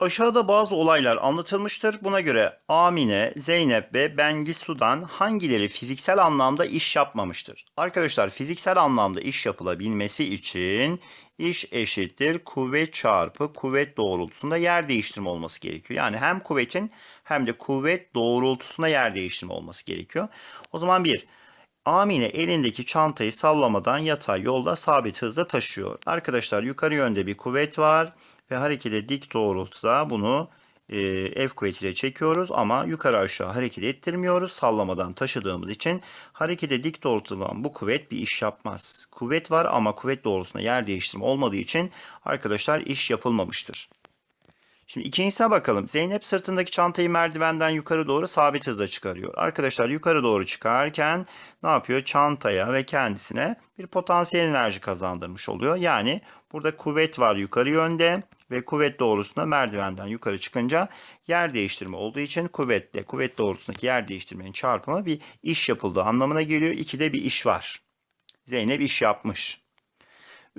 Aşağıda bazı olaylar anlatılmıştır. Buna göre Amine, Zeynep ve Bengisu'dan hangileri fiziksel anlamda iş yapmamıştır? Arkadaşlar fiziksel anlamda iş yapılabilmesi için iş eşittir kuvvet çarpı kuvvet doğrultusunda yer değiştirme olması gerekiyor. Yani hem kuvvetin hem de kuvvet doğrultusunda yer değiştirme olması gerekiyor. O zaman bir, Amine elindeki çantayı sallamadan yatay yolda sabit hızla taşıyor. Arkadaşlar yukarı yönde bir kuvvet var ve harekete dik doğrultuda bunu e, F kuvvetiyle çekiyoruz ama yukarı aşağı hareket ettirmiyoruz. Sallamadan taşıdığımız için harekete dik doğrultuda olan bu kuvvet bir iş yapmaz. Kuvvet var ama kuvvet doğrultusunda yer değiştirme olmadığı için arkadaşlar iş yapılmamıştır. Şimdi ikincisine bakalım. Zeynep sırtındaki çantayı merdivenden yukarı doğru sabit hızla çıkarıyor. Arkadaşlar yukarı doğru çıkarken ne yapıyor? Çantaya ve kendisine bir potansiyel enerji kazandırmış oluyor. Yani burada kuvvet var yukarı yönde ve kuvvet doğrusunda merdivenden yukarı çıkınca yer değiştirme olduğu için kuvvetle kuvvet doğrusundaki yer değiştirmenin çarpımı bir iş yapıldığı anlamına geliyor. İkide bir iş var. Zeynep iş yapmış.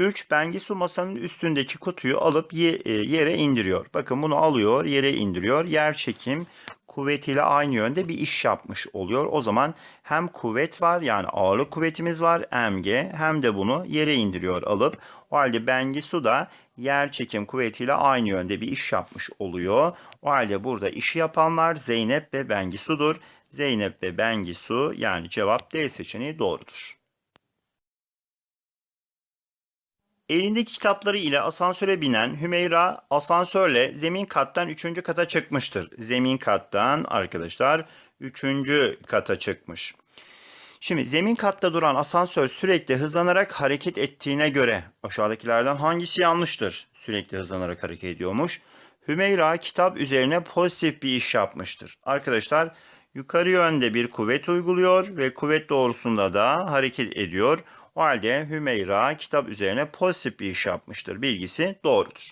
3. Bengisu masanın üstündeki kutuyu alıp e, yere indiriyor. Bakın bunu alıyor, yere indiriyor. Yer çekim kuvvetiyle aynı yönde bir iş yapmış oluyor. O zaman hem kuvvet var yani ağırlık kuvvetimiz var mg hem de bunu yere indiriyor alıp. O halde Bengisu da yer çekim kuvvetiyle aynı yönde bir iş yapmış oluyor. O halde burada işi yapanlar Zeynep ve Bengisu'dur. Zeynep ve Bengisu yani cevap D seçeneği doğrudur. Elindeki kitapları ile asansöre binen Hümeyra asansörle zemin kattan 3. kata çıkmıştır. Zemin kattan arkadaşlar 3. kata çıkmış. Şimdi zemin katta duran asansör sürekli hızlanarak hareket ettiğine göre aşağıdakilerden hangisi yanlıştır? Sürekli hızlanarak hareket ediyormuş. Hümeyra kitap üzerine pozitif bir iş yapmıştır. Arkadaşlar yukarı yönde bir kuvvet uyguluyor ve kuvvet doğrusunda da hareket ediyor. O halde Hümeyra kitap üzerine pozitif bir iş yapmıştır. Bilgisi doğrudur.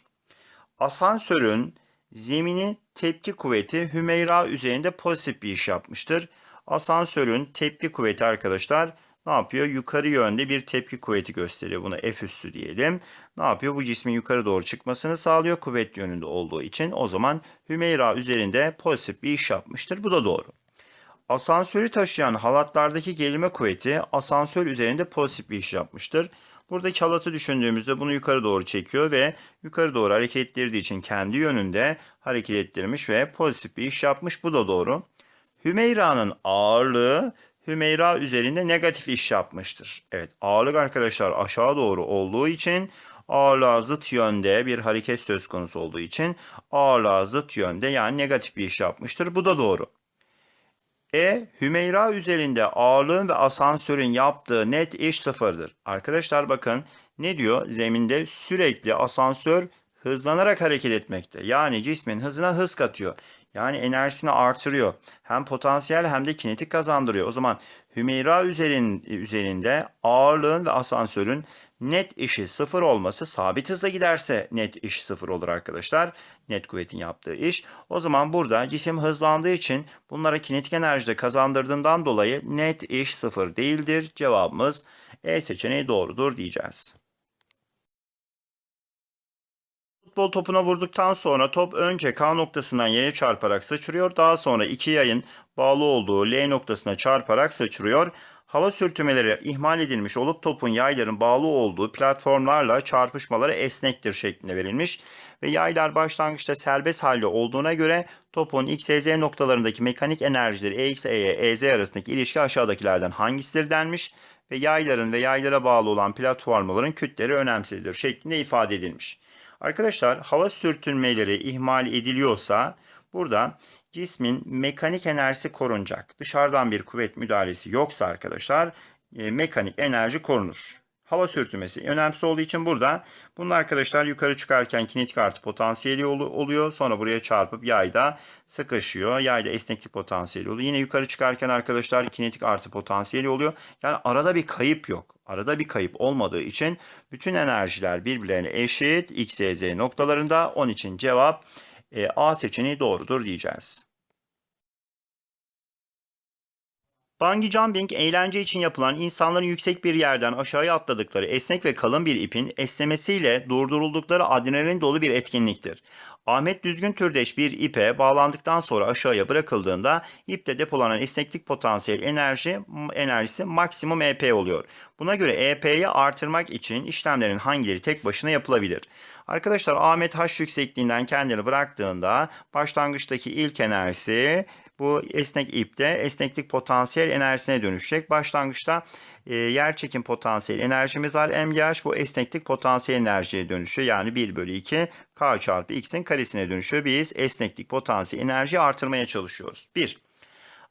Asansörün zemini tepki kuvveti Hümeyra üzerinde pozitif bir iş yapmıştır. Asansörün tepki kuvveti arkadaşlar ne yapıyor? Yukarı yönde bir tepki kuvveti gösteriyor. Buna F üssü diyelim. Ne yapıyor? Bu cismin yukarı doğru çıkmasını sağlıyor. Kuvvet yönünde olduğu için o zaman Hümeyra üzerinde pozitif bir iş yapmıştır. Bu da doğru. Asansörü taşıyan halatlardaki gerilme kuvveti asansör üzerinde pozitif bir iş yapmıştır. Buradaki halatı düşündüğümüzde bunu yukarı doğru çekiyor ve yukarı doğru hareket ettirdiği için kendi yönünde hareket ettirmiş ve pozitif bir iş yapmış. Bu da doğru. Hümeyra'nın ağırlığı Hümeyra üzerinde negatif iş yapmıştır. Evet ağırlık arkadaşlar aşağı doğru olduğu için ağırlığa zıt yönde bir hareket söz konusu olduğu için ağırlığa zıt yönde yani negatif bir iş yapmıştır. Bu da doğru. E. Hümeyra üzerinde ağırlığın ve asansörün yaptığı net iş sıfırdır. Arkadaşlar bakın ne diyor? Zeminde sürekli asansör hızlanarak hareket etmekte. Yani cismin hızına hız katıyor. Yani enerjisini artırıyor. Hem potansiyel hem de kinetik kazandırıyor. O zaman Hümeyra üzerin, üzerinde ağırlığın ve asansörün net işi sıfır olması sabit hızla giderse net iş sıfır olur arkadaşlar. Net kuvvetin yaptığı iş. O zaman burada cisim hızlandığı için bunlara kinetik enerji de kazandırdığından dolayı net iş sıfır değildir. Cevabımız E seçeneği doğrudur diyeceğiz. Futbol topuna vurduktan sonra top önce K noktasından yere çarparak sıçrıyor. Daha sonra iki yayın bağlı olduğu L noktasına çarparak sıçrıyor. Hava sürtünmeleri ihmal edilmiş olup topun yayların bağlı olduğu platformlarla çarpışmaları esnektir şeklinde verilmiş ve yaylar başlangıçta serbest halde olduğuna göre topun x, y, z noktalarındaki mekanik enerjileri EX, EY, EZ arasındaki ilişki aşağıdakilerden hangisidir denmiş ve yayların ve yaylara bağlı olan platformların kütleri önemsizdir şeklinde ifade edilmiş. Arkadaşlar hava sürtünmeleri ihmal ediliyorsa burada cismin mekanik enerjisi korunacak. Dışarıdan bir kuvvet müdahalesi yoksa arkadaşlar e, mekanik enerji korunur. Hava sürtünmesi önemsiz olduğu için burada bunun arkadaşlar yukarı çıkarken kinetik artı potansiyeli oluyor. Sonra buraya çarpıp yayda sıkışıyor. Yayda esneklik potansiyeli oluyor. Yine yukarı çıkarken arkadaşlar kinetik artı potansiyeli oluyor. Yani arada bir kayıp yok. Arada bir kayıp olmadığı için bütün enerjiler birbirlerine eşit. X, Y, Z noktalarında. Onun için cevap e, A seçeneği doğrudur diyeceğiz. Bungee jumping eğlence için yapılan insanların yüksek bir yerden aşağıya atladıkları esnek ve kalın bir ipin esnemesiyle durduruldukları adrenalin dolu bir etkinliktir. Ahmet Düzgün türdeş bir ipe bağlandıktan sonra aşağıya bırakıldığında ipte depolanan esneklik potansiyel enerji enerjisi maksimum EP oluyor. Buna göre EP'yi artırmak için işlemlerin hangileri tek başına yapılabilir? Arkadaşlar Ahmet H yüksekliğinden kendini bıraktığında başlangıçtaki ilk enerjisi bu esnek ipte esneklik potansiyel enerjisine dönüşecek. Başlangıçta e, yer çekim potansiyel enerjimiz var. MGH bu esneklik potansiyel enerjiye dönüşüyor. Yani 1 bölü 2 K çarpı X'in karesine dönüşüyor. Biz esneklik potansiyel enerjiyi artırmaya çalışıyoruz. 1.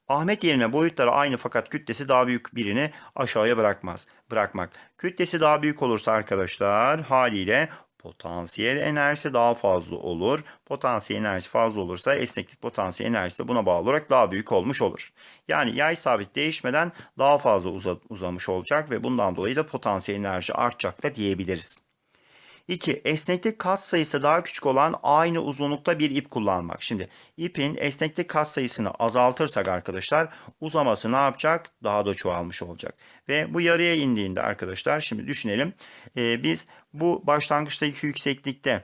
Ahmet yerine boyutları aynı fakat kütlesi daha büyük birini aşağıya bırakmaz. Bırakmak. Kütlesi daha büyük olursa arkadaşlar haliyle potansiyel enerjisi daha fazla olur. Potansiyel enerjisi fazla olursa esneklik potansiyel enerjisi de buna bağlı olarak daha büyük olmuş olur. Yani yay sabit değişmeden daha fazla uza- uzamış olacak ve bundan dolayı da potansiyel enerji artacak da diyebiliriz. 2. Esneklik katsayısı daha küçük olan aynı uzunlukta bir ip kullanmak. Şimdi ipin esneklik katsayısını azaltırsak arkadaşlar uzaması ne yapacak? Daha da çoğalmış olacak. Ve bu yarıya indiğinde arkadaşlar şimdi düşünelim. Ee, biz bu başlangıçtaki yükseklikte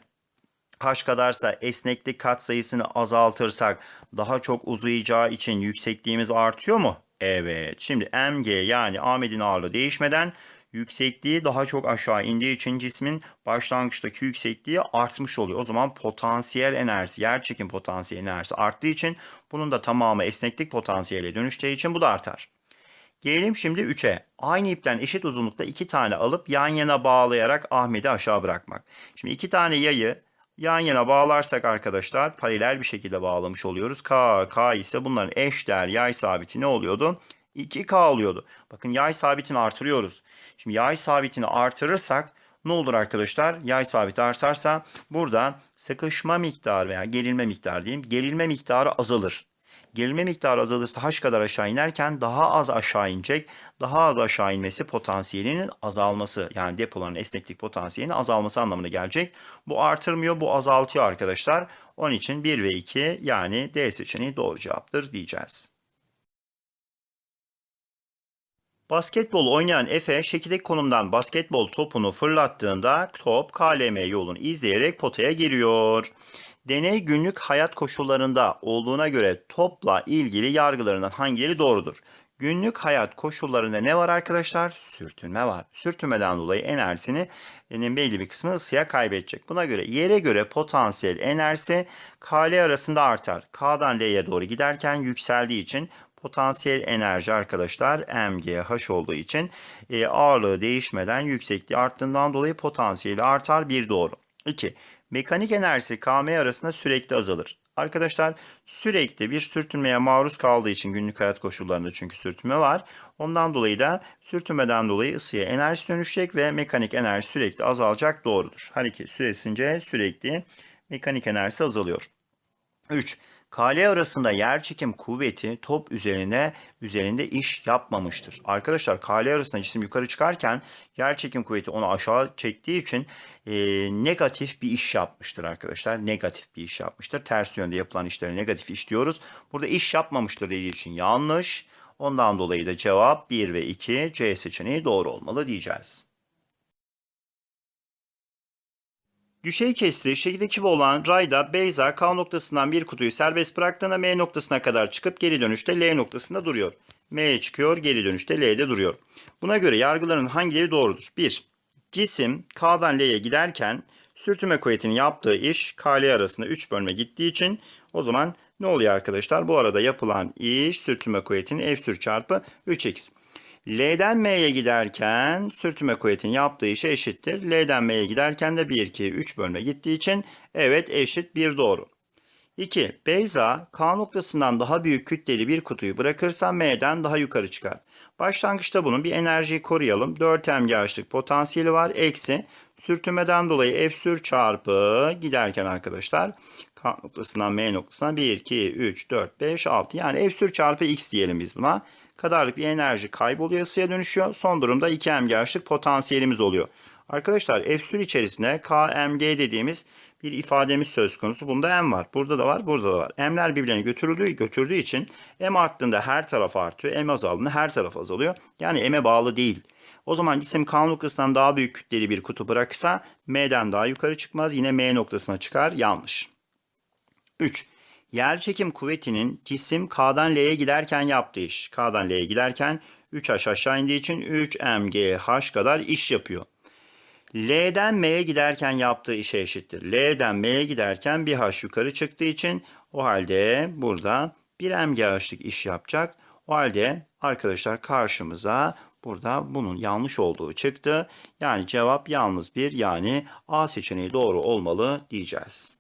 h kadarsa esneklik katsayısını azaltırsak daha çok uzayacağı için yüksekliğimiz artıyor mu? Evet. Şimdi mg yani Ahmet'in ağırlığı değişmeden yüksekliği daha çok aşağı indiği için cismin başlangıçtaki yüksekliği artmış oluyor. O zaman potansiyel enerjisi, yerçekim potansiyel enerjisi arttığı için bunun da tamamı esneklik potansiyele dönüştüğü için bu da artar. Gelelim şimdi 3'e. Aynı ipten eşit uzunlukta iki tane alıp yan yana bağlayarak Ahmet'i aşağı bırakmak. Şimdi iki tane yayı yan yana bağlarsak arkadaşlar paralel bir şekilde bağlamış oluyoruz. K, K ise bunların eşdeğer yay sabiti ne oluyordu? 2K oluyordu. Bakın yay sabitini artırıyoruz. Şimdi yay sabitini artırırsak ne olur arkadaşlar? Yay sabiti artarsa burada sıkışma miktarı veya gerilme miktarı diyeyim. Gerilme miktarı azalır. Gerilme miktarı azalırsa h kadar aşağı inerken daha az aşağı inecek. Daha az aşağı inmesi potansiyelinin azalması yani depoların esneklik potansiyelinin azalması anlamına gelecek. Bu artırmıyor bu azaltıyor arkadaşlar. Onun için 1 ve 2 yani D seçeneği doğru cevaptır diyeceğiz. Basketbol oynayan Efe şekildeki konumdan basketbol topunu fırlattığında top KLM yolunu izleyerek potaya giriyor. Deney günlük hayat koşullarında olduğuna göre topla ilgili yargılarından hangileri doğrudur? Günlük hayat koşullarında ne var arkadaşlar? Sürtünme var. Sürtünmeden dolayı enerjisini yani belli bir kısmı ısıya kaybedecek. Buna göre yere göre potansiyel enerjisi KL arasında artar. K'dan L'ye doğru giderken yükseldiği için potansiyel enerji arkadaşlar MGH olduğu için e, ağırlığı değişmeden yüksekliği arttığından dolayı potansiyeli artar bir doğru. 2. Mekanik enerjisi KM arasında sürekli azalır. Arkadaşlar sürekli bir sürtünmeye maruz kaldığı için günlük hayat koşullarında çünkü sürtünme var. Ondan dolayı da sürtünmeden dolayı ısıya enerji dönüşecek ve mekanik enerji sürekli azalacak doğrudur. Hareket süresince sürekli mekanik enerjisi azalıyor. 3. Kale arasında yerçekim kuvveti top üzerine üzerinde iş yapmamıştır. Arkadaşlar kale arasında cisim yukarı çıkarken yerçekim kuvveti onu aşağı çektiği için e, negatif bir iş yapmıştır arkadaşlar. Negatif bir iş yapmıştır. Ters yönde yapılan işlere negatif iş diyoruz. Burada iş yapmamıştır dediği için yanlış. Ondan dolayı da cevap 1 ve 2 C seçeneği doğru olmalı diyeceğiz. Düşey kesiti şekildeki gibi olan rayda Beyza K noktasından bir kutuyu serbest bıraktığında M noktasına kadar çıkıp geri dönüşte L noktasında duruyor. M'ye çıkıyor, geri dönüşte L'de duruyor. Buna göre yargıların hangileri doğrudur? 1. Cisim K'dan L'ye giderken sürtünme kuvvetinin yaptığı iş K L arasında 3 bölme gittiği için o zaman ne oluyor arkadaşlar? Bu arada yapılan iş sürtünme kuvvetinin F sür çarpı 3x. L'den M'ye giderken sürtünme kuvvetinin yaptığı işe eşittir. L'den M'ye giderken de 1, 2, 3 bölme gittiği için evet eşit 1 doğru. 2. Beyza K noktasından daha büyük kütleli bir kutuyu bırakırsa M'den daha yukarı çıkar. Başlangıçta bunun bir enerjiyi koruyalım. 4 MGH'lık potansiyeli var. Eksi sürtünmeden dolayı F sür çarpı giderken arkadaşlar K noktasından M noktasına 1, 2, 3, 4, 5, 6 yani F sür çarpı X diyelim biz buna kadarlık bir enerji kayboluyor, ısıya dönüşüyor. Son durumda 2 mGh'lık potansiyelimiz oluyor. Arkadaşlar sür içerisinde KMG dediğimiz bir ifademiz söz konusu. Bunda m var. Burada da var, burada da var. M'ler birbirine götürüldüğü, götürdüğü için m arttığında her taraf artıyor. M azaldığında her taraf azalıyor. Yani m'e bağlı değil. O zaman cisim K noktasından daha büyük kütleli bir kutu bırakırsa M'den daha yukarı çıkmaz. Yine M noktasına çıkar. Yanlış. 3. Yer çekim kuvvetinin cisim K'dan L'ye giderken yaptığı iş. K'dan L'ye giderken 3H aşağı indiği için 3mgh kadar iş yapıyor. L'den M'ye giderken yaptığı işe eşittir. L'den M'ye giderken bir H yukarı çıktığı için o halde burada bir mgh'lık iş yapacak. O halde arkadaşlar karşımıza burada bunun yanlış olduğu çıktı. Yani cevap yalnız bir yani A seçeneği doğru olmalı diyeceğiz.